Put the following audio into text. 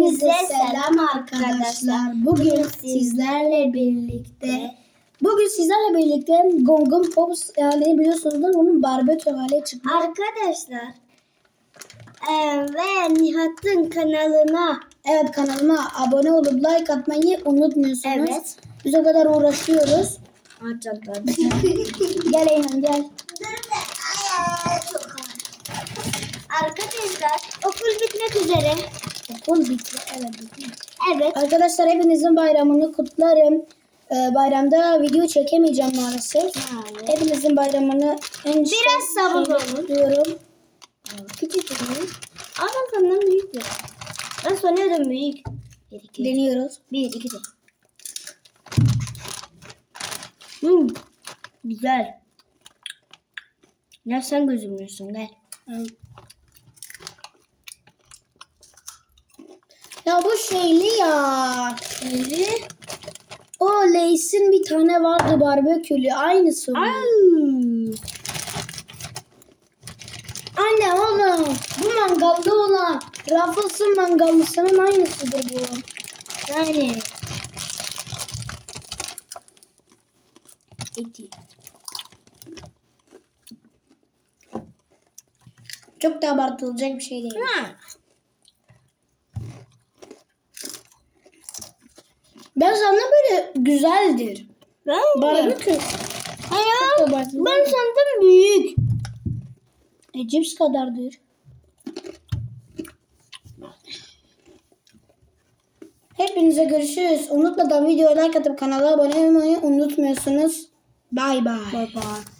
Size selam arkadaşlar. Bugün sizlerle birlikte Bugün sizlerle birlikte Gong'un Pops yani biliyorsunuzdur bunun barbekü hale çıktı. Arkadaşlar eee, ve Nihat'ın kanalına Evet kanalıma abone olup like atmayı unutmuyorsunuz. Evet. Biz o kadar uğraşıyoruz. Açacaklar. Gel Eymen gel. Arkadaşlar okul bitmek üzere. Okul bitti. Evet bitti. Evet. Arkadaşlar hepinizin bayramını kutlarım. Ee, bayramda video çekemeyeceğim maalesef. Hepinizin bayramını en Biraz sabırlı olun. diyorum. Küçük Ama senden büyük bir. Ben sanıyordum büyük. Bir, iki, Deniyoruz. bir, iki, de. Hmm, güzel. Ya sen gözümlüsün gel. Ya bu şeyli ya. Şeyli. O Lay's'in bir tane vardı barbekülü. Aynısı. o. Anne oğlum. Bu mangalda olan. Ruffles'ın mangallısının aynısıdır bu. Yani. Eti. Çok da abartılacak bir şey değil. Ha. Ben sana böyle güzeldir. Ben Barbekü. Hayır. Ben sandım büyük. E, cips kadardır. Hepinize görüşürüz. Unutmadan videoya like atıp kanala abone olmayı unutmuyorsunuz. Bay bay. Bye bye.